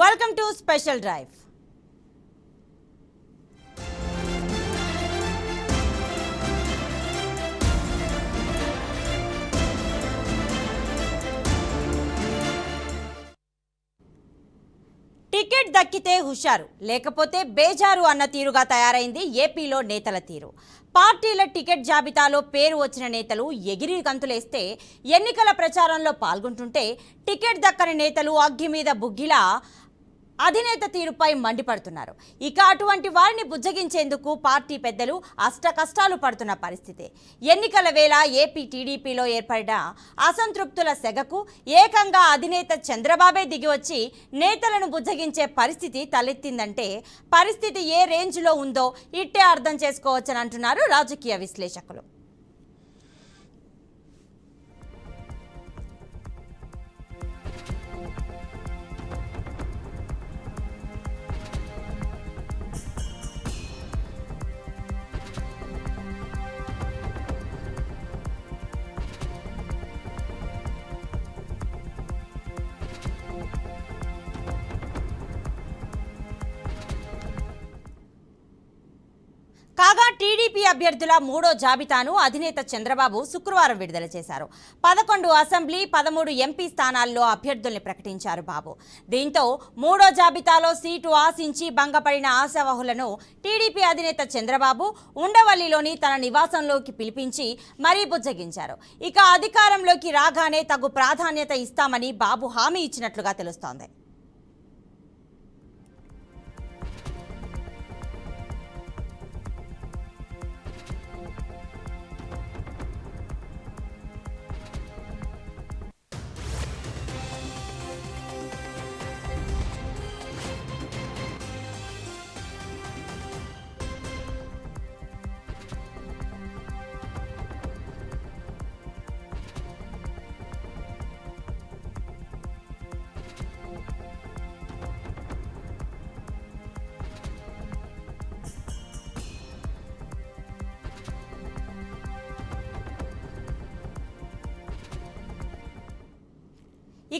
Welcome to special drive ticket దక్కితే హుషారు లేకపోతే బేజారు అన్న తీరుగా తయారైంది ఏపీలో నేతల తీరు. పార్టీల టికెట్ జాబితాలో పేరు వచ్చిన నేతలు ఎగిరి గంతులేస్తే ఎన్నికల ప్రచారంలో పాల్గొంటుంటే టికెట్ దక్కని నేతలు అగ్గి మీద బుగ్గిలా అధినేత తీరుపై మండిపడుతున్నారు. ఇక అటువంటి వారిని బుజ్జగించేందుకు పార్టీ పెద్దలు అష్ట కష్టాలు పడుతున్న పరిస్థితి. ఎన్నికల వేళ ఏపీ టీడీపీలో ఏర్పడిన అసంతృప్తుల సెగకు ఏకంగా అధినేత చంద్రబాబే దిగివచ్చి నేతలను బుజ్జగించే పరిస్థితి తలెత్తిందంటే పరిస్థితి ఏ రేంజ్లో ఉందో ఇట్టే అర్థం చేసుకోవచ్చని అంటున్నారు రాజకీయ విశ్లేషకులు. కాగా టీడీపీ అభ్యర్థుల మూడో జాబితాను అధినేత చంద్రబాబు శుక్రవారం విడుదల చేశారు. పదకొండు అసెంబ్లీ పదమూడు ఎంపీ స్థానాల్లో అభ్యర్థుల్ని ప్రకటించారు బాబు. దీంతో మూడో జాబితాలో సీటు ఆశించి భంగపడిన ఆశావహులను టీడీపీ అధినేత చంద్రబాబు ఉండవల్లిలోని తన నివాసంలోకి పిలిపించి మరీ బుజ్జగించారు. ఇక అధికారంలోకి రాగానే తగు ప్రాధాన్యత ఇస్తామని బాబు హామీ ఇచ్చినట్లుగా తెలుస్తోంది.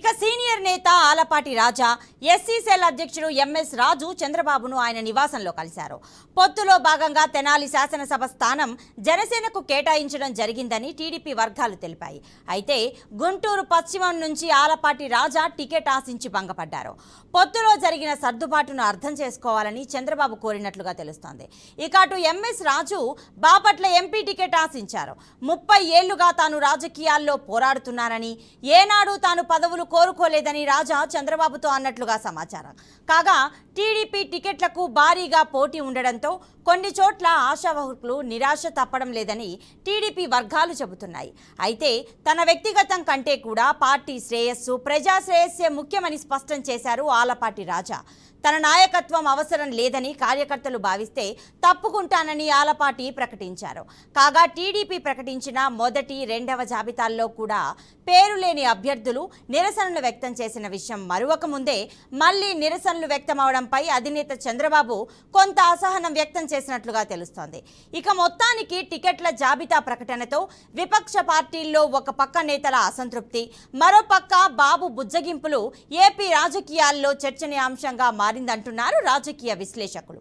ఇక సీనియర్ నేత ఆలపాటి రాజా ఎస్సీ సెల్ అధ్యక్షుడు ఎంఎస్ రాజు చంద్రబాబును ఆయన నివాసంలో కలిశారు. పొత్తులో భాగంగా తెనాలి శాసనసభ స్థానం జనసేనకు కేటాయించడం జరిగిందని టీడీపీ వర్గాలు తెలిపాయి. అయితే గుంటూరు పశ్చిమం నుంచి ఆలపాటి రాజా టికెట్ ఆశించి భంగపడ్డారు. పొత్తులో జరిగిన సర్దుబాటును అర్థం చేసుకోవాలని చంద్రబాబు కోరినట్లుగా తెలుస్తోంది. ఇక అటు MS Raju Bapatla MP ticket ఆశించారు. ముప్పై ఏళ్ళుగా తాను రాజకీయాల్లో పోరాడుతున్నానని ఏనాడు తాను పదవులు కోరుకోలేదని రాజా చంద్రబాబుతో అన్నట్లుగా సమాచారం. కాగా టీడీపీ టికెట్లకు భారీగా పోటీ ఉండడంతో కొన్ని చోట్ల ఆశావాహకులు నిరాశ తప్పడం లేదని టీడీపీ వర్గాలు చెబుతున్నాయి. అయితే తన వ్యక్తిగతం కంటే కూడా పార్టీ శ్రేయస్సు ప్రజా శ్రేయస్సే ముఖ్యమని స్పష్టం చేశారు ఆలపాటి రాజా. తన నాయకత్వం అవసరం లేదని కార్యకర్తలు భావిస్తే తప్పుకుంటానని ఆలపాటి ప్రకటించారు. కాగా టీడీపీ ప్రకటించిన మొదటి రెండవ జాబితాల్లో కూడా పేరు లేని అభ్యర్థులు నిరసనలు వ్యక్తం చేసిన విషయం మరువక ముందే మళ్ళీ నిరసనలు వ్యక్తమవడంపై అధినేత చంద్రబాబు కొంత అసహనం వ్యక్తం చేసినట్లుగా తెలుస్తోంది. ఇక మొత్తానికి టికెట్ల జాబితా ప్రకటనతో విపక్ష పార్టీల్లో ఒక పక్క నేతల అసంతృప్తి మరో పక్క బాబు బుజ్జగింపులు ఏపీ రాజకీయాల్లో చర్చనీయాంశంగా మారిందంటున్నారు రాజకీయ విశ్లేషకులు.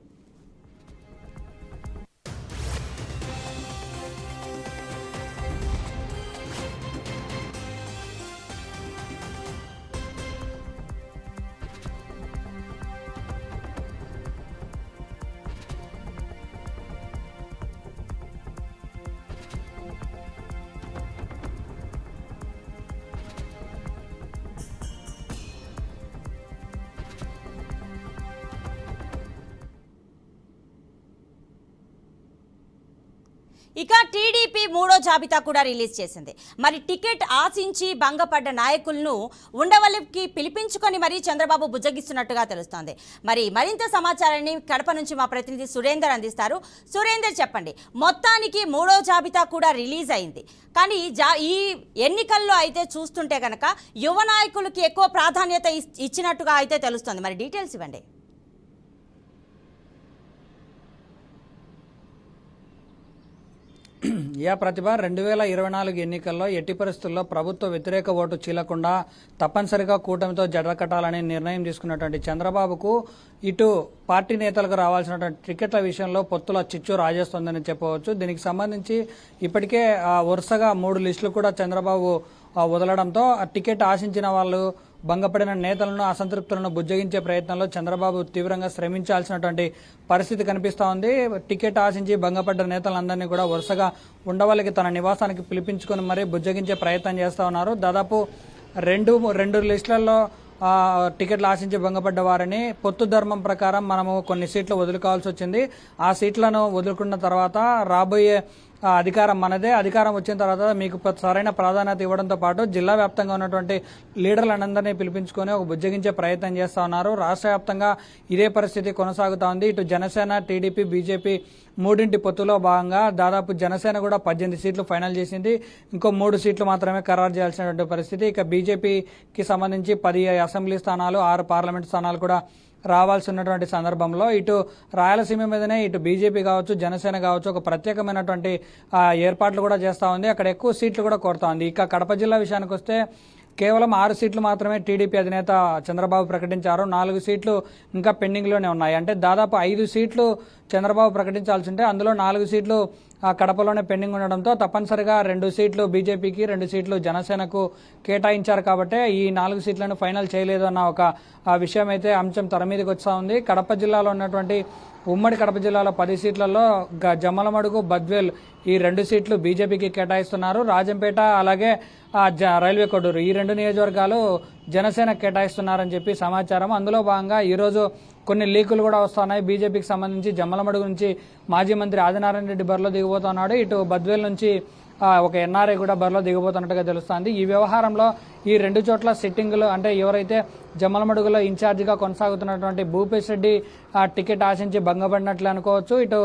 జాబితా కూడా రిలీజ్ చేసింది. మరి టికెట్ ఆశించి భంగపడ్డ నాయకులను ఉండవల్లికి పిలిపించుకొని మరీ చంద్రబాబు బుజ్జగిస్తున్నట్టుగా తెలుస్తోంది. మరి మరింత సమాచారాన్ని కడప నుంచి మా ప్రతినిధి సురేందర్ అందిస్తారు. సురేందర్ చెప్పండి మొత్తానికి మూడో జాబితా కూడా రిలీజ్ అయింది. కానీ జా ఈ ఎన్నికల్లో అయితే చూస్తుంటే కనుక యువ నాయకులకి ఎక్కువ ప్రాధాన్యత ఇచ్చినట్టుగా అయితే తెలుస్తుంది. మరి డీటెయిల్స్ ఇవ్వండి. యా ప్రతిభ రెండు వేల ఇరవై నాలుగు ఎన్నికల్లో ఎట్టి పరిస్థితుల్లో ప్రభుత్వ వ్యతిరేక ఓటు చీలకుండా తప్పనిసరిగా కూటమితో జడకట్టాలని నిర్ణయం తీసుకున్నటువంటి చంద్రబాబుకు ఇటు పార్టీ నేతలకు రావాల్సినటువంటి టికెట్ల విషయంలో పొత్తుల చిచ్చు రాజేస్తోందని చెప్పవచ్చు. దీనికి సంబంధించి ఇప్పటికే ఆ, వరుసగా మూడు లిస్టులు కూడా చంద్రబాబు వదలడంతో టికెట్ ఆశించిన వాళ్ళు భంగపడిన నేతలను అసంతృప్తులను బుజ్జగించే ప్రయత్నంలో చంద్రబాబు తీవ్రంగా శ్రమించాల్సినటువంటి పరిస్థితి కనిపిస్తూ ఉంది టికెట్ ఆశించి భంగపడ్డ నేతలందరినీ కూడా వరుసగా ఉండవల్లికి తన నివాసానికి పిలిపించుకొని మరీ బుజ్జగించే ప్రయత్నం చేస్తూ ఉన్నారు. దాదాపు రెండు రెండు లిస్టులలో టికెట్లు ఆశించి భంగపడ్డ వారిని పొత్తు ధర్మం ప్రకారం మనము కొన్ని సీట్లు వదులుకోవాల్సి వచ్చింది. ఆ సీట్లను వదులుకున్న తర్వాత రాబోయే అధికారం మనదే. అధికారం వచ్చిన తర్వాత మీకు సరైన ప్రాధాన్యత ఇవ్వడంతో పాటు జిల్లా వ్యాప్తంగా ఉన్నటువంటి లీడర్లందరినీ పిలిపించుకొని ఒక బుజ్జగించే ప్రయత్నం చేస్తా ఉన్నారు. రాష్ట్ర వ్యాప్తంగా ఇదే పరిస్థితి కొనసాగుతా ఉంది. ఇటు జనసేన టీడీపీ బీజేపీ మూడింటి పొత్తులో భాగంగా దాదాపు జనసేన కూడా పద్దెనిమిది సీట్లు ఫైనల్ చేసింది. ఇంకో మూడు సీట్లు మాత్రమే ఖరారు చేయాల్సినటువంటి పరిస్థితి. ఇక బీజేపీకి సంబంధించి పది అసెంబ్లీ స్థానాలు ఆరు పార్లమెంట్ స్థానాలు కూడా రావాల్సి ఉన్నటువంటి సందర్భంలో ఇటు రాయలసీమ మీదనే ఇటు బీజేపీ కావచ్చు జనసేన కావచ్చు ఒక ప్రత్యేకమైనటువంటి ఏర్పాట్లు కూడా చేస్తూ ఉంది. అక్కడ ఎక్కువ సీట్లు కూడా కోరుతా ఉంది. ఇక కడప జిల్లా విషయానికి వస్తే కేవలం ఆరు సీట్లు మాత్రమే టీడీపీ అధినేత చంద్రబాబు ప్రకటించారు. నాలుగు సీట్లు ఇంకా పెండింగ్లోనే ఉన్నాయి. అంటే దాదాపు ఐదు సీట్లు చంద్రబాబు ప్రకటించాల్సి ఉంటే అందులో నాలుగు సీట్లు ఆ, కడపలోనే పెండింగ్ ఉండడంతో తప్పనిసరిగా రెండు సీట్లు బీజేపీకి రెండు సీట్లు జనసేనకు కేటాయించారు కాబట్టి ఈ నాలుగు సీట్లను ఫైనల్ చేయలేదు అన్న ఒక విషయం అయితే అంశం తెర మీదకి వస్తూ ఉంది. కడప జిల్లాలో ఉన్నటువంటి ఉమ్మడి కడప జిల్లాలో పది సీట్లలో గ- జమ్మలమడుగు బద్వేల్ ఈ రెండు సీట్లు బీజేపీకి కేటాయిస్తున్నారు. రాజంపేట అలాగే జ- రైల్వే కొడూరు ఈ రెండు నియోజకవర్గాలు జనసేన కేటాయిస్తున్నారని చెప్పి సమాచారం. అందులో భాగంగా ఈరోజు కొన్ని లీకులు కూడా వస్తున్నాయి. బీజేపీకి సంబంధించి జమ్మలమడుగు నుంచి మాజీ మంత్రి ఆదినారాయణ రెడ్డి బరిలో దిగిపోతున్నాడు. ఇటు బద్వేల్ నుంచి ఒక ఎన్ఆర్ఐ కూడా బరిలో దిగిపోతున్నట్టుగా తెలుస్తోంది. ఈ వ్యవహారంలో ఈ రెండు చోట్ల సిట్టింగ్లు అంటే ఎవరైతే జమ్మలమడుగులో ఇన్ఛార్జిగా కొనసాగుతున్నటువంటి భూపేష్ రెడ్డి టికెట్ ఆశించి భంగపడినట్లు అనుకోవచ్చు. ఇటు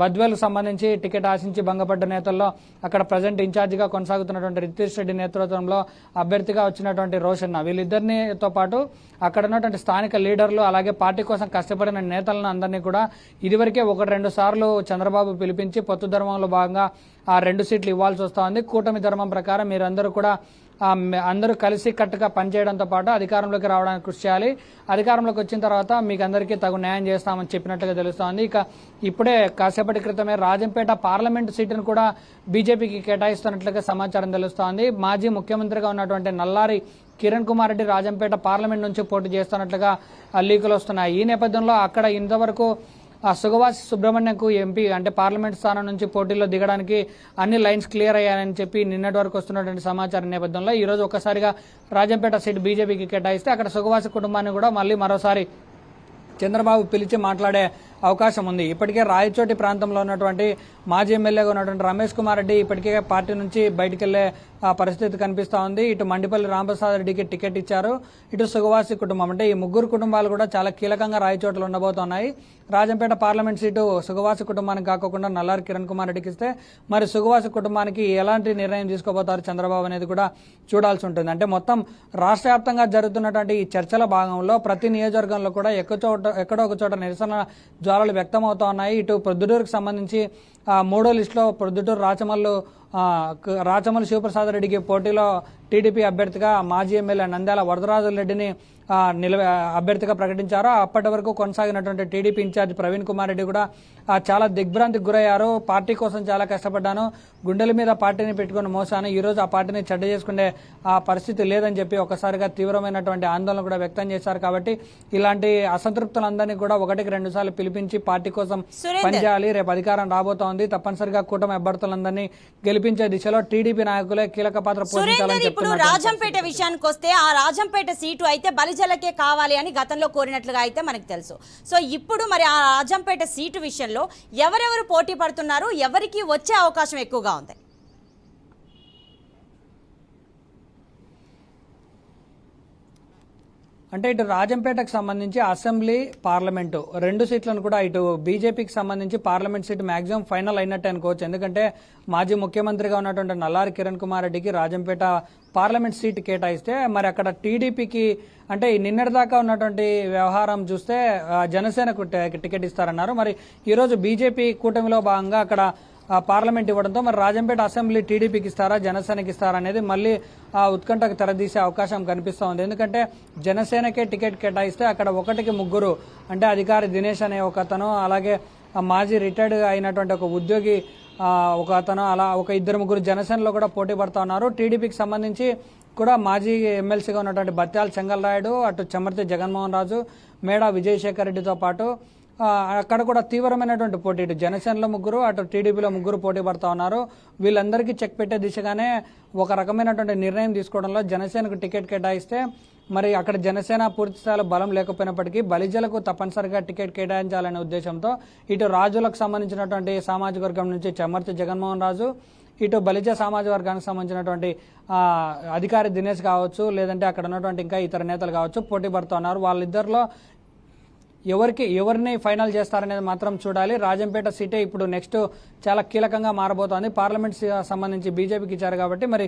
బద్వేలకు సంబంధించి టికెట్ ఆశించి భంగపడ్డ నేతల్లో అక్కడ ప్రజెంట్ ఇన్ఛార్జిగా కొనసాగుతున్నటువంటి రితీష్ రెడ్డి నేతృత్వంలో అభ్యర్థిగా వచ్చినటువంటి రోషన్న. వీళ్ళిద్దరినితో పాటు అక్కడ ఉన్నటువంటి స్థానిక లీడర్లు అలాగే పార్టీ కోసం కష్టపడిన నేతలను అందరినీ కూడా ఇదివరకే ఒకటి రెండు సార్లు చంద్రబాబు పిలిపించి పొత్తు ధర్మంలో భాగంగా ఆ రెండు సీట్లు ఇవ్వాల్సి వస్తూ ఉంది కూటమి ధర్మం ప్రకారం మీరందరూ కూడా అందరూ కలిసి కట్టుగా పనిచేయడంతో పాటు అధికారంలోకి రావడానికి కృషి చేయాలి. అధికారంలోకి వచ్చిన తర్వాత మీకు అందరికీ తగు న్యాయం చేస్తామని చెప్పినట్లుగా తెలుస్తోంది. ఇక ఇప్పుడే కాసేపటి క్రితమే రాజంపేట పార్లమెంటు సీటును కూడా బీజేపీకి కేటాయిస్తున్నట్లుగా సమాచారం తెలుస్తోంది. మాజీ ముఖ్యమంత్రిగా ఉన్నటువంటి నల్లారి కిరణ్ కుమార్ రెడ్డి రాజంపేట పార్లమెంట్ నుంచి పోటీ చేస్తున్నట్లుగా లీకులు వస్తున్నాయి. ఈ నేపథ్యంలో అక్కడ ఇంతవరకు సుగవాస్ సుబ్రహ్మణ్యకు ఎంపీ అంటే పార్లమెంట్ స్థానం నుంచి పోటీలో దిగడానికి అన్ని లైన్స్ క్లియర్ అయ్యాయని చెప్పి నిన్నటి వరకు వస్తున్నటువంటి సమాచారం నేపథ్యంలో ఈ రోజు ఒక్కసారిగా రాజంపేట సీట్ బీజేపీకి కేటాయిస్తే అక్కడ సుగవాసి కుటుంబాన్ని కూడా మళ్ళీ మరోసారి చంద్రబాబు పిలిచి మాట్లాడే అవకాశం ఉంది. ఇప్పటికే రాయచోటి ప్రాంతంలో ఉన్నటువంటి మాజీ ఎమ్మెల్యేగా ఉన్నటువంటి రమేష్ కుమార్ రెడ్డి ఇప్పటికే పార్టీ నుంచి బయటికి వెళ్ళే పరిస్థితి కనిపిస్తా ఉంది. ఇటు మండిపల్లి రామప్రసాద్ రెడ్డికి టికెట్ ఇచ్చారు. ఇటు సుగవాసి కుటుంబం అంటే ఈ ముగ్గురు కుటుంబాలు కూడా చాలా కీలకంగా రాయచోటలో ఉండబోతున్నాయి. రాజంపేట పార్లమెంట్ సీటు సుగవాసి కుటుంబానికి కాకుండా నల్లారి కిరణ్ కుమార్ రెడ్డికి ఇస్తే మరి సుగవాసి కుటుంబానికి ఎలాంటి నిర్ణయం తీసుకోబోతారు చంద్రబాబు అనేది కూడా చూడాల్సి ఉంటుంది. అంటే మొత్తం రాష్ట్ర వ్యాప్తంగా జరుగుతున్నటువంటి ఈ చర్చల భాగంలో ప్రతి నియోజకవర్గంలో కూడా ఎక్కడో ఎక్కడో ఒక చోట నిరసన జ్వాలలు వ్యక్తమవుతా ఉన్నాయి. ఇటు ప్రొద్దుటూరుకు సంబంధించి ఆ, మూడో లిస్టులో ప్రొద్దుటూరు రాచమల్లు రాచమల్లి శివప్రసాద్ రెడ్డికి పోటీలో టీడీపీ అభ్యర్థిగా మాజీ ఎమ్మెల్యే నంద్యాల వరదరాజు రెడ్డిని ఆ, నిలవ అభ్యర్థిగా ప్రకటించారు. అప్పటి వరకు కొనసాగినటువంటి టీడీపీ ఇన్ఛార్జ్ ప్రవీణ్ కుమార్ రెడ్డి కూడా చాలా దిగ్భ్రాంతికి గురయ్యారు. పార్టీ కోసం చాలా కష్టపడ్డాను. గుండెల మీద పార్టీని పెట్టుకుని మోసాను. ఈ రోజు ఆ పార్టీని చెడ్డ చేసుకునే ఆ పరిస్థితి లేదని చెప్పి ఒకసారిగా తీవ్రమైనటువంటి ఆందోళన కూడా వ్యక్తం చేశారు కాబట్టి ఇలాంటి అసంతృప్తులందరినీ కూడా ఒకటికి రెండు సార్లు పిలిపించి పార్టీ కోసం. పనిచేయాలి. రేపు అధికారం రాబోతోంది. తప్పనిసరిగా కూటమి అభ్యర్థులందరినీ గెలిపించే దిశలో టీడీపీ నాయకులే కీలక పాత్ర పోషించాలని ఇప్పుడు రాజంపేట విషయానికి వస్తే ఆ రాజంపేట సీటు అయితే బలిజలకే కావాలి అని గతంలో కోరినట్లుగా అయితే మనకు తెలుసు. సో ఇప్పుడు మరి ఆ రాజంపేట సీటు విషయంలో ఎవరెవరు పోటీ పడుతున్నారు? ఎవరికి వచ్చే అవకాశం ఎక్కువగా ఉంది? అంటే ఇటు రాజంపేటకు సంబంధించి అసెంబ్లీ పార్లమెంటు. రెండు సీట్లను కూడా ఇటు బీజేపీకి సంబంధించి పార్లమెంట్ సీట్ మాక్సిమం ఫైనల్ అయినట్టు అనుకోవచ్చు. ఎందుకంటే మాజీ ముఖ్యమంత్రిగా ఉన్నటువంటి నల్లారి కిరణ్ కుమార్ రెడ్డికి రాజంపేట పార్లమెంట్ సీట్ కేటాయిస్తే మరి అక్కడ టీడీపీకి అంటే నిన్నటిదాకా ఉన్నటువంటి వ్యవహారం చూస్తే జనసేనకు టికెట్ ఇస్తారన్నారు. మరి ఈరోజు బీజేపీ కూటమిలో భాగంగా అక్కడ పార్లమెంట్ ఇవ్వడంతో మరి రాజంపేట అసెంబ్లీ టీడీపీకి ఇస్తారా జనసేనకి ఇస్తారా అనేది మళ్ళీ ఆ ఉత్కంఠకు తెరదీసే అవకాశం కనిపిస్తూ ఉంది. ఎందుకంటే జనసేనకే టికెట్ కేటాయిస్తే అక్కడ ఒకటికి ముగ్గురు అంటే అధికారి దినేష్ అనే ఒక అతను అలాగే మాజీ రిటైర్డ్ అయినటువంటి ఒక ఉద్యోగి ఒక అతను అలా ఒక ఇద్దరు ముగ్గురు జనసేనలో కూడా పోటీ పడుతూ ఉన్నారు. టీడీపీకి సంబంధించి కూడా మాజీ ఎమ్మెల్సీగా ఉన్నటువంటి బత్యాల చెంగల్రాయుడు అటు చెమర్తి జగన్మోహన్ రాజు మేడా విజయశేఖర్ రెడ్డితో పాటు అక్కడ కూడా తీవ్రమైనటువంటి పోటీ. ఇటు జనసేనలో ముగ్గురు అటు టీడీపీలో ముగ్గురు పోటీ పడుతూ ఉన్నారు. వీళ్ళందరికీ చెక్ పెట్టే దిశగానే ఒక రకమైనటువంటి నిర్ణయం తీసుకోవడంలో జనసేనకు టికెట్ కేటాయిస్తే మరి అక్కడ జనసేన పూర్తి స్థాయిలో బలం లేకపోయినప్పటికీ బలిజలకు తప్పనిసరిగా టికెట్ కేటాయించాలనే ఉద్దేశంతో ఇటు రాజులకు సంబంధించినటువంటి సామాజిక వర్గం నుంచి చెమర్తి జగన్మోహన్ రాజు ఇటు బలిజ సామాజిక వర్గానికి సంబంధించినటువంటి అధికారి దినేష్ కావచ్చు లేదంటే అక్కడ ఉన్నటువంటి ఇంకా ఇతర నేతలు కావచ్చు పోటీ పడుతున్నారు వాళ్ళిద్దరిలో ఎవరికి ఎవరిని ఫైనల్ చేస్తారనేది మాత్రం చూడాలి. రాజంపేట సీటే ఇప్పుడు నెక్స్ట్ చాలా కీలకంగా మారబోతోంది. పార్లమెంట్ సంబంధించి బీజేపీకి ఇచ్చారు కాబట్టి మరి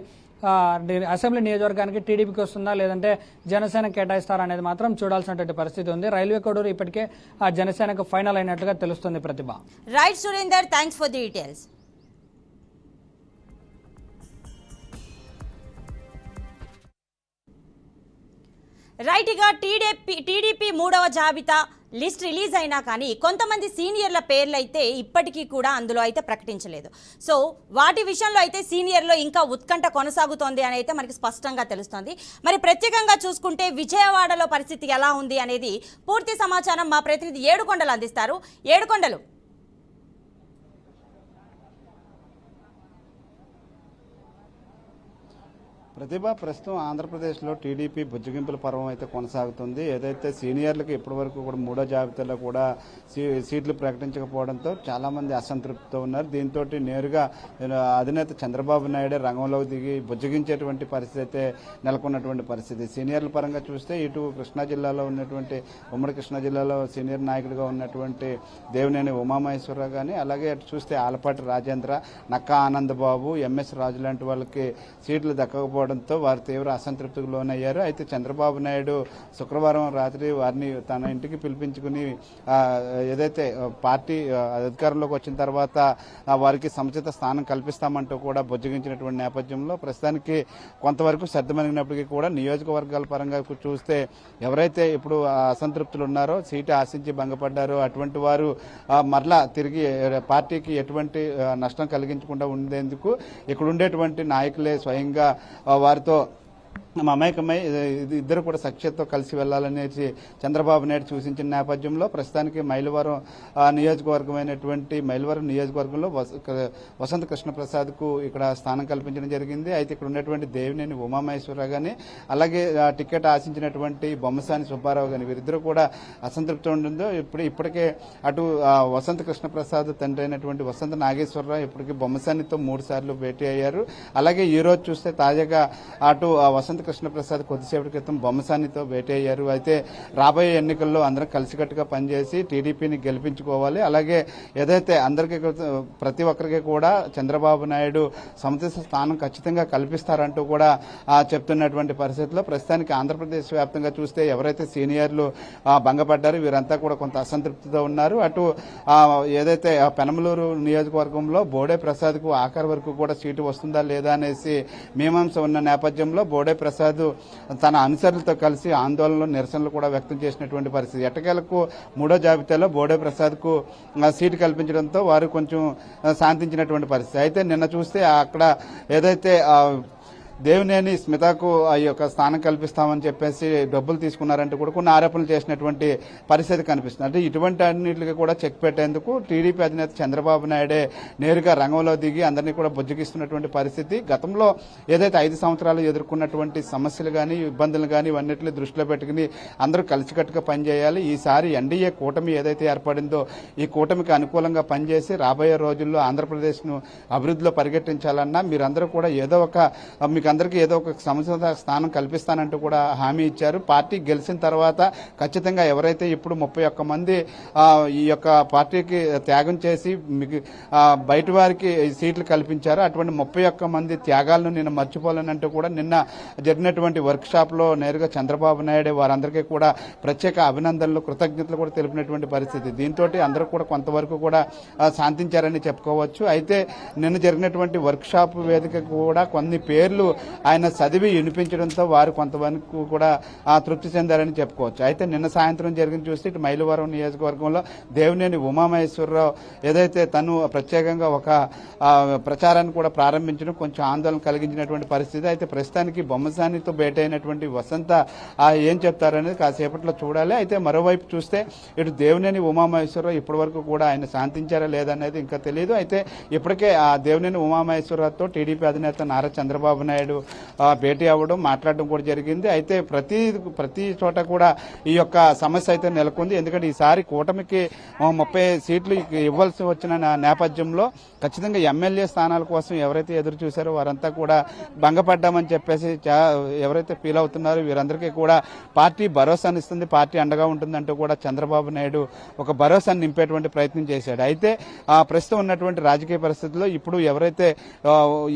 అసెంబ్లీ నియోజకవర్గానికి టీడీపీకి వస్తుందా లేదంటే జనసేన కేటాయిస్తారా అనేది మాత్రం చూడాల్సినటువంటి పరిస్థితి ఉంది. రైల్వే కోడూరు ఇప్పటికే ఆ జనసేనకు ఫైనల్ అయినట్లుగా తెలుస్తుంది Pratibha. Right Surender thanks for the details right ఇక టీడీపీ టీడీపీ మూడవ జాబితా. లిస్ట్ రిలీజ్ అయినా కానీ కొంతమంది సీనియర్ల పేర్లు అయితే ఇప్పటికీ కూడా అందులో అయితే ప్రకటించలేదు. సో వాటి విషయంలో అయితే సీనియర్లో ఇంకా ఉత్కంఠ కొనసాగుతోంది అని అయితే మనకి స్పష్టంగా తెలుస్తోంది. మరి ప్రత్యేకంగా చూసుకుంటే విజయవాడలో పరిస్థితి ఎలా ఉంది అనేది పూర్తి సమాచారం మా ప్రతినిధి ఏడుకొండలు అందిస్తారు. ఏడుకొండలు ప్రతిభ ప్రస్తుతం ఆంధ్రప్రదేశ్లో టీడీపీ బుజ్జగింపుల పర్వం అయితే కొనసాగుతుంది. ఏదైతే సీనియర్లకు ఇప్పటివరకు కూడా మూడో జాబితాలో కూడా సీ- సీట్లు ప్రకటించకపోవడంతో చాలామంది అసంతృప్తితో ఉన్నారు. దీంతో నేరుగా అధినేత చంద్రబాబు నాయుడే రంగంలోకి దిగి బుజ్జగించేటువంటి పరిస్థితి అయితే నెలకొన్నటువంటి పరిస్థితి. సీనియర్ల పరంగా చూస్తే ఇటు కృష్ణా జిల్లాలో ఉన్నటువంటి ఉమ్మడి కృష్ణా జిల్లాలో సీనియర్ నాయకుడిగా ఉన్నటువంటి దేవినేని ఉమామహేశ్వరరావు కానీ అలాగే అటు చూస్తే ఆలపాటి రాజేంద్ర నక్కా ఆనందబాబు ఎంఎస్ రాజు లాంటి వాళ్ళకి సీట్లు దక్కకపోవడం దక్కకపోవడంతో వారు తీవ్ర అసంతృప్తికి లోనయ్యారు. అయితే చంద్రబాబు నాయుడు శుక్రవారం రాత్రి వారిని తన ఇంటికి పిలిపించుకుని ఏదైతే పార్టీ అధికారంలోకి వచ్చిన తర్వాత వారికి సముచిత స్థానం కల్పిస్తామంటూ కూడా బుజ్జగించినటువంటి నేపథ్యంలో ప్రస్తుతానికి కొంతవరకు సర్దుమణిగినప్పటికీ కూడా నియోజకవర్గాల పరంగా చూస్తే ఎవరైతే ఇప్పుడు అసంతృప్తులు ఉన్నారో సీటు ఆశించి భంగపడ్డారో అటువంటి వారు మరలా తిరిగి పార్టీకి ఎటువంటి నష్టం కలిగించకుండా ఉండేందుకు ఇక్కడ ఉండేటువంటి నాయకులే స్వయంగా వారితో మమేకమై ఇది ఇద్దరు కూడా సఖ్యతతో కలిసి వెళ్ళాలనేసి చంద్రబాబు నాయుడు సూచించిన నేపథ్యంలో ప్రస్తుతానికి మైలవరం నియోజకవర్గమైనటువంటి మైలవరం నియోజకవర్గంలో వస- వసంత కృష్ణప్రసాద్కు ఇక్కడ స్థానం కల్పించడం జరిగింది. అయితే ఇక్కడ ఉన్నటువంటి దేవినేని ఉమామహేశ్వరరావు కానీ అలాగే ఆ, టికెట్ ఆశించినటువంటి బొమ్మసాని సుబ్బారావు కానీ వీరిద్దరూ కూడా అసంతృప్తి ఉండడంతో ఇప్పుడు ఇప్పటికే అటు ఆ, వసంత కృష్ణప్రసాద్ తండ్రి అయినటువంటి వసంత నాగేశ్వరరావు ఇప్పటికీ బొమ్మసానితో మూడు సార్లు భేటీ అయ్యారు. అలాగే ఈ రోజు చూస్తే తాజాగా అటు ఆ, వసంత కృష్ణప్రసాద్ కొద్దిసేపటి క్రితం బొమ్మసానితో భేటీ అయ్యారు అయితే రాబోయే ఎన్నికల్లో అందరం కలిసికట్టుగా పనిచేసి టీడీపీని గెలిపించుకోవాలి. అలాగే ఏదైతే అందరికీ ప్రతి ఒక్కరికి కూడా చంద్రబాబు నాయుడు సముచిత స్థానం ఖచ్చితంగా కల్పిస్తారంటూ కూడా చెప్తున్నటువంటి పరిస్థితిలో ప్రస్తుతానికి ఆంధ్రప్రదేశ్ వ్యాప్తంగా చూస్తే ఎవరైతే సీనియర్లు భంగపడ్డారు భంగపడ్డారో వీరంతా కూడా కొంత అసంతృప్తితో ఉన్నారు. అటు ఏదైతే పెనమలూరు నియోజకవర్గంలో బోడే ప్రసాద్కు ఆఖరి వరకు కూడా సీటు వస్తుందా లేదా అనేసి మీమాంస ఉన్న నేపథ్యంలో బోడే ప్రసాద్ ప్రసాద్ తన అనుచరులతో కలిసి ఆందోళనలు నిరసనలు కూడా వ్యక్తం చేసినటువంటి పరిస్థితి. ఎట్టకేలకు మూడో జాబితాలో బోడే ప్రసాద్కు సీటు కల్పించడంతో వారు కొంచెం శాంతించినటువంటి పరిస్థితి. అయితే నిన్న చూస్తే అక్కడ ఏదైతే దేవినేని స్మితకు ఆ యొక్క స్థానం కల్పిస్తామని చెప్పేసి డబ్బులు తీసుకున్నారంటూ కూడా కొన్ని ఆరోపణలు చేసినటువంటి పరిస్థితి కనిపిస్తుంది. అంటే ఇటువంటి అన్నింటికి కూడా చెక్ పెట్టేందుకు టీడీపీ అధినేత చంద్రబాబు నాయుడే నేరుగా రంగంలో దిగి అందరినీ కూడా బుజ్జగిస్తున్నటువంటి పరిస్థితి. గతంలో ఏదైతే ఐదు సంవత్సరాలు ఎదుర్కొన్నటువంటి సమస్యలు కానీ ఇబ్బందులు కానీ ఇవన్నిటిని దృష్టిలో పెట్టుకుని అందరూ కలిసికట్టుగా పనిచేయాలి. ఈసారి ఎన్డీఏ కూటమి ఏదైతే ఏర్పడిందో ఈ కూటమికి అనుకూలంగా పనిచేసి రాబోయే రోజుల్లో ఆంధ్రప్రదేశ్ను అభివృద్ధిలో పరిగెట్టించాలన్నా మీరందరూ కూడా ఏదో ఒక మీకు వీళ్ళందరికీ ఏదో ఒక సంస్థ స్థానం కల్పిస్తానంటూ కూడా హామీ ఇచ్చారు. పార్టీ గెలిచిన తర్వాత ఖచ్చితంగా ఎవరైతే ఇప్పుడు ముప్పై ఒక్క మంది ఈ యొక్క పార్టీకి త్యాగం చేసి బయట వారికి సీట్లు కల్పించారో. అటువంటి ముప్పై ఒక్క మంది త్యాగాలను నేను మర్చిపోలేనంటూ కూడా నిన్న జరిగినటువంటి వర్క్లో నేరుగా చంద్రబాబు నాయుడు వారందరికీ కూడా ప్రత్యేక అభినందనలు కృతజ్ఞతలు కూడా తెలిపినటువంటి పరిస్థితి. దీంతో అందరూ కూడా కొంతవరకు కూడా శాంతించారని చెప్పుకోవచ్చు. అయితే నిన్న జరిగినటువంటి వర్క్ షాప్ వేదిక కూడా కొన్ని పేర్లు ఆయన చదివి వినిపించడంతో వారు కొంతవరకు కూడా తృప్తి చెందారని చెప్పుకోవచ్చు. అయితే నిన్న సాయంత్రం జరిగిన చూస్తే ఇటు మైలవరం నియోజకవర్గంలో దేవినేని ఉమామహేశ్వరరావు ఏదైతే తను ప్రత్యేకంగా ఒక ప్రచారాన్ని కూడా ప్రారంభించడం కొంచెం ఆందోళన కలిగించినటువంటి పరిస్థితి. అయితే ప్రస్తుతానికి బొమ్మసానితో భేటీ అయినటువంటి వసంత ఏం చెప్తారనేది కాసేపట్లో చూడాలి. అయితే మరోవైపు చూస్తే ఇటు దేవినేని ఉమామహేశ్వరరావు ఇప్పటి వరకు కూడా ఆయన శాంతించారా లేదనేది ఇంకా తెలియదు అయితే ఇప్పటికే ఆ దేవినేని ఉమామహేశ్వరరావుతో టీడీపీ అధినేత నారా చంద్రబాబు నాయుడు నాయుడు భేటీ అవ్వడం మాట్లాడడం కూడా జరిగింది. అయితే ప్రతి ప్రతి చోట కూడా ఈ యొక్క సమస్య అయితే నెలకొంది. ఎందుకంటే ఈసారి కూటమికి ముప్పై సీట్లు ఇవ్వాల్సి వచ్చిన నేపథ్యంలో ఖచ్చితంగా ఎమ్మెల్యే స్థానాల కోసం ఎవరైతే ఎదురు చూశారో వారంతా కూడా భంగపడ్డామని చెప్పేసి ఎవరైతే ఫీల్ అవుతున్నారో వీరందరికీ కూడా పార్టీ భరోసాని ఇస్తుంది. పార్టీ అండగా ఉంటుందంటూ కూడా చంద్రబాబు నాయుడు ఒక భరోసాను నింపేటువంటి ప్రయత్నం చేశాడు. అయితే ఆ ప్రస్తుతం ఉన్నటువంటి రాజకీయ పరిస్థితుల్లో ఇప్పుడు ఎవరైతే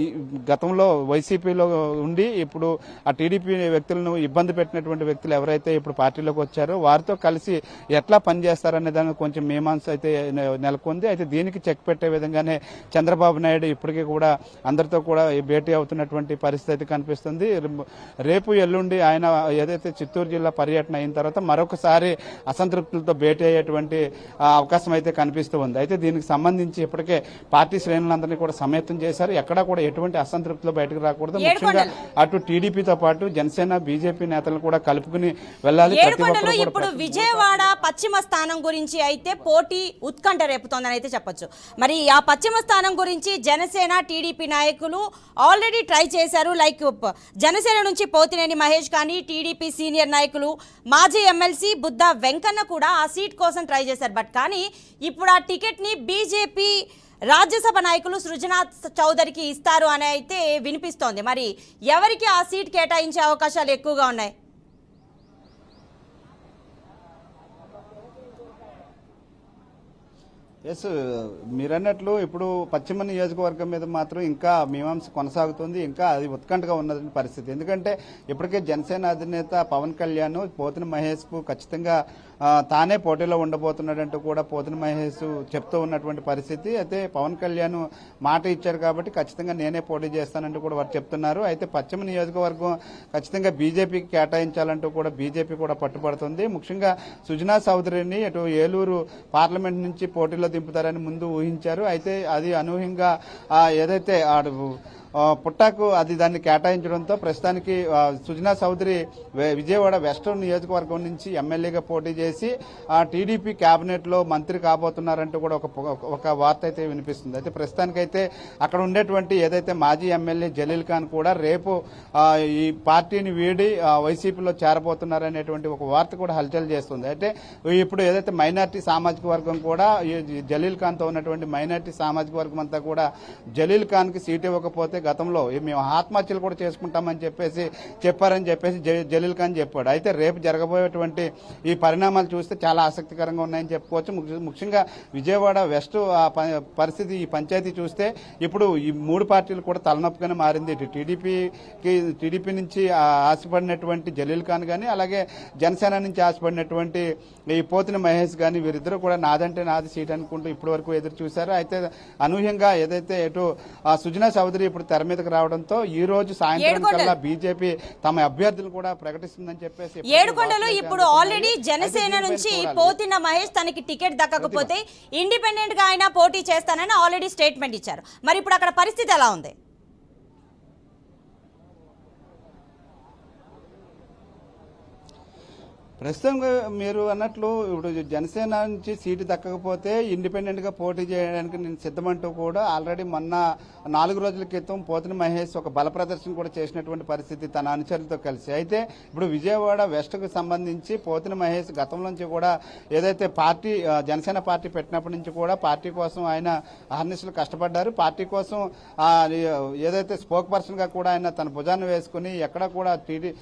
ఈ గతంలో వైసీపీలో ఉండి ఇప్పుడు ఆ టీడీపీ వ్యక్తులను ఇబ్బంది పెట్టినటువంటి వ్యక్తులు ఎవరైతే ఇప్పుడు పార్టీలోకి వచ్చారో వారితో కలిసి ఎట్లా పనిచేస్తారనే దాన్ని కొంచెం మీమాంస అయితే నెలకొంది. అయితే దీనికి చెక్ పెట్టే విధంగానే చంద్రబాబు నాయుడు ఇప్పటికీ కూడా అందరితో కూడా భేటీ అవుతున్నటువంటి పరిస్థితి అయితే కనిపిస్తుంది. రేపు- రేపు ఎల్లుండి ఆయన ఏదైతే చిత్తూరు జిల్లా పర్యటన అయిన తర్వాత మరొకసారి అసంతృప్తులతో భేటీ అయ్యేటువంటి అవకాశం అయితే కనిపిస్తూ ఉంది. అయితే దీనికి సంబంధించి ఇప్పటికే పార్టీ శ్రేణులందరినీ కూడా సమేతం చేశారు. ఎక్కడా కూడా ఎటువంటి అసంతృప్తులు బయటకు రాకూడదు. ముఖ్యంగా అటు టీడీపీతో పాటు జనసేన బీజేపీ నేతలను కూడా కలుపుకుని వెళ్ళాలి. ఏడుకొండలో ఇప్పుడు విజయవాడ పశ్చిమ స్థానం గురించి అయితే పోటీ ఉత్కంఠ రేపుతోందని అయితే చెప్పొచ్చు. మరి ఆ పశ్చిమ స్థానం గురించి జనసేన టీడీపీ నాయకులు ఆల్రెడీ ట్రై చేశారు. లైక్ జనసేన నుంచి పోతినేని మహేష్ కానీ టీడీపీ సీనియర్ నాయకులు మాజీ ఎమ్మెల్సీ బుద్ధ వెంకన్న కూడా ఆ సీట్ కోసం ట్రై చేశారు. బట్ కానీ ఇప్పుడు ఆ టికెట్ని బీజేపీ రాజ్యసభ నాయకులు సృజనాథ్ చౌదరికి ఇస్తారు అని అయితే వినిపిస్తోంది. మరి ఎవరికి ఆ సీట్ కేటాయించే అవకాశాలు ఎక్కువగా ఉన్నాయి? ఎస్ మీరన్నట్లు ఇప్పుడు పశ్చిమ నియోజకవర్గం మీద మాత్రం ఇంకా మీమాంస కొనసాగుతుంది ఇంకా అది ఉత్కంఠగా ఉన్నది పరిస్థితి. ఎందుకంటే ఇప్పటికే జనసేన అధినేత పవన్ కళ్యాణ్ పోతిన మహేష్కు ఖచ్చితంగా తానే పోటీలో ఉండబోతున్నాడంటూ కూడా పోతిన మహేష్ చెప్తూ ఉన్నటువంటి పరిస్థితి. అయితే పవన్ కళ్యాణ్ మాట ఇచ్చారు కాబట్టి ఖచ్చితంగా నేనే పోటీ చేస్తానంటూ కూడా వారు చెప్తున్నారు. అయితే పశ్చిమ నియోజకవర్గం ఖచ్చితంగా బీజేపీకి కేటాయించాలంటూ కూడా బీజేపీ కూడా పట్టుబడుతుంది. ముఖ్యంగా సుజనా చౌదరిని అటు ఏలూరు పార్లమెంట్ నుంచి పోటీలో దింపుతారని ముందు ఊహించారు. అయితే అది అనూహ్యంగా ఆ, ఏదైతే ఆడు పుట్టాకు అది దాన్ని కేటాయించడంతో ప్రస్తుతానికి సుజనా చౌదరి వే- విజయవాడ వెస్టర్న్ నియోజకవర్గం నుంచి ఎమ్మెల్యేగా పోటీ చేసి టీడీపీ క్యాబినెట్లో మంత్రి కాబోతున్నారంటూ కూడా ఒక ఒక- వార్త అయితే వినిపిస్తుంది. అయితే ప్రస్తుతానికైతే అక్కడ ఉండేటువంటి ఏదైతే మాజీ ఎమ్మెల్యే జలీల్ ఖాన్ కూడా రేపు ఈ పార్టీని వీడి వైసీపీలో చేరబోతున్నారనేటువంటి ఒక వార్త కూడా హల్చల్ చేస్తుంది. అయితే ఇప్పుడు ఏదైతే మైనార్టీ సామాజిక వర్గం కూడా ఈ జలీల్ ఖాన్తో ఉన్నటువంటి మైనార్టీ సామాజిక వర్గం అంతా కూడా జలీల్ ఖాన్కి సీట్ ఇవ్వకపోతే గతంలో మేము ఆత్మహత్యలు కూడా చేసుకుంటామని చెప్పేసి చెప్పారని చెప్పేసి జ- జలీల్ ఖాన్ చెప్పాడు. అయితే రేపు జరగబోయేటువంటి ఈ పరిణామాలు చూస్తే చాలా ఆసక్తికరంగా ఉన్నాయని చెప్పుకోవచ్చు. ముఖ్యంగా విజయవాడ వెస్ట్ ఆ ప- పరిస్థితి ఈ పంచాయతీ చూస్తే ఇప్పుడు ఈ మూడు పార్టీలు కూడా తలనొప్పిగానే మారింది. ఇటు టీడీపీకి టీడీపీ నుంచి ఆశపడినటువంటి జలీల్ ఖాన్ కానీ అలాగే జనసేన నుంచి ఆశపడినటువంటి ఈ పోతిన మహేష్ కానీ వీరిద్దరూ కూడా నాదంటే నాది సీట్ అనుకుంటూ ఇప్పటి వరకు ఎదురు చూశారు. అయితే అనూహ్యంగా ఏదైతే ఎటు ఆ సుజనా చౌదరి ఇప్పుడు తెర మీదకి రావడంతో ఈ రోజు సాయంత్రం. కల్లా బీజేపీ తమ అభ్యర్థులు కూడా ప్రకటిస్తుందని చెప్పేసి ఏడుకొండలో ఇప్పుడు. ఆల్రెడీ జనసేన నుంచి. పోతిన మహేష్ తనకి టికెట్ దక్కకపోతే ఇండిపెండెంట్గా ఆయన పోటీ చేస్తానని ఆల్రెడీ స్టేట్మెంట్ ఇచ్చారు మరి ఇప్పుడు అక్కడ పరిస్థితి ఎలా ఉంది ప్రస్తుతం మీరు అన్నట్లు ఇప్పుడు జనసేన నుంచి సీటు దక్కకపోతే ఇండిపెండెంట్గా పోటీ చేయడానికి నేను సిద్ధమంటూ కూడా ఆల్రెడీ మొన్న నాలుగు రోజుల క్రితం పోతిన మహేష్ ఒక బల ప్రదర్శన కూడా చేసినటువంటి పరిస్థితి తన అనుచరులతో కలిసి. అయితే ఇప్పుడు విజయవాడ వెస్ట్కు సంబంధించి పోతిన మహేష్ గతం నుంచి కూడా ఏదైతే పార్టీ జనసేన పార్టీ పెట్టినప్పటి నుంచి కూడా పార్టీ కోసం ఆయన అహర్నిశలు కష్టపడ్డారు. పార్టీ కోసం ఏదైతే స్పోక్ పర్సన్గా కూడా ఆయన తన భుజాన్ని వేసుకుని ఎక్కడ కూడా టీడీ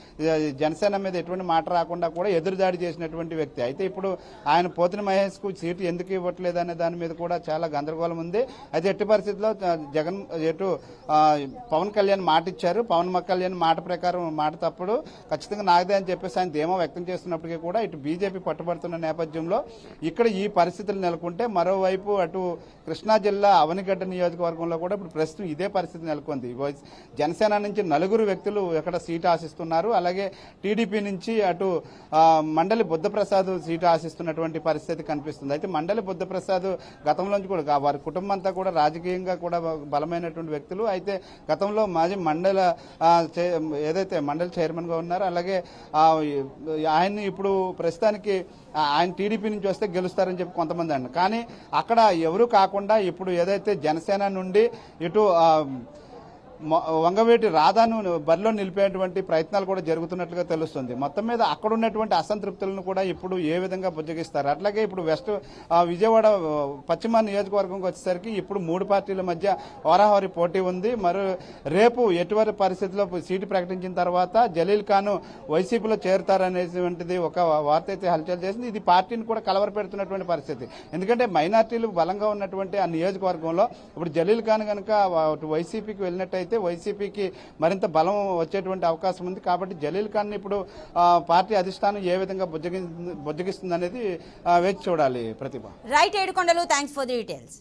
జనసేన మీద ఎటువంటి మాట రాకుండా కూడా ఎదురుదాడి చేసినటువంటి వ్యక్తి. అయితే ఇప్పుడు ఆయన పోతిన మహేష్కు సీటు ఎందుకు ఇవ్వట్లేదు అనే దాని మీద కూడా చాలా గందరగోళం ఉంది. అయితే ఎట్టి పరిస్థితుల్లో జగన్ ఎటు పవన్ కళ్యాణ్ మాట ఇచ్చారు. పవన్ కళ్యాణ్ మాట ప్రకారం మాట తప్పుడు. ఖచ్చితంగా నాగదే అని చెప్పేసి ఆయన ధీమా వ్యక్తం చేస్తున్నప్పటికీ కూడా ఇటు బీజేపీ పట్టుబడుతున్న నేపథ్యంలో ఇక్కడ ఈ పరిస్థితులు నెలకొంటే మరోవైపు అటు కృష్ణా జిల్లా అవనిగడ్డ నియోజకవర్గంలో కూడా ఇప్పుడు ప్రస్తుతం ఇదే పరిస్థితి నెలకొంది. జనసేన నుంచి నలుగురు వ్యక్తులు ఇక్కడ సీటు ఆశిస్తున్నారు. అలాగే టీడీపీ నుంచి అటు ఆ, మండలి బుద్ధప్రసాద్ సీటు ఆశిస్తున్నటువంటి పరిస్థితి కనిపిస్తుంది. అయితే మండలి బుద్ధప్రసాద్ గతంలోంచి కూడా వారి కుటుంబం అంతా కూడా రాజకీయంగా కూడా బలమైనటువంటి వ్యక్తులు. అయితే గతంలో మాజీ మండల ఏదైతే మండలి చైర్మన్గా ఉన్నారో అలాగే ఆయన్ని ఇప్పుడు ప్రస్తుతానికి ఆయన టీడీపీ నుంచి వస్తే గెలుస్తారని చెప్పి కొంతమంది అన్నారు. కానీ అక్కడ ఎవరు కాకుండా ఇప్పుడు ఏదైతే జనసేన నుండి ఇటు వంగవేటి రాధాను బరిలో నిలిపేటువంటి ప్రయత్నాలు కూడా జరుగుతున్నట్లుగా తెలుస్తుంది. మొత్తం మీద అక్కడ ఉన్నటువంటి అసంతృప్తులను కూడా ఇప్పుడు ఏ విధంగా బుజ్జగిస్తారు? అట్లాగే ఇప్పుడు వెస్ట్ విజయవాడ పశ్చిమ నియోజకవర్గంకి వచ్చేసరికి ఇప్పుడు మూడు పార్టీల మధ్య హోరాహోరి పోటీ ఉంది. మరి రేపు ఎటువంటి పరిస్థితుల్లో సీటు ప్రకటించిన తర్వాత జలీల్ ఖాన్ వైసీపీలో చేరుతారనేటువంటిది ఒక వార్త అయితే హల్చల్ చేసింది. ఇది పార్టీని కూడా కలవరపెడుతున్నటువంటి పరిస్థితి. ఎందుకంటే మైనార్టీలు బలంగా ఉన్నటువంటి ఆ నియోజకవర్గంలో ఇప్పుడు జలీల్ ఖాన్ కనుక వైసీపీకి వెళ్ళినట్టయితే వైసీపీకి మరింత బలం వచ్చేటువంటి అవకాశం ఉంది. కాబట్టి జలీల్ ఖాన్ ఇప్పుడు పార్టీ అధిష్టానం ఏ విధంగా బుజ్జగి బుజ్జగిస్తుంది అనేది వేచి చూడాలి Pratibha. Right Yedukondalu thanks for the details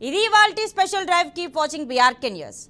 ఇది వాళ్ళ special drive keep watching BRK news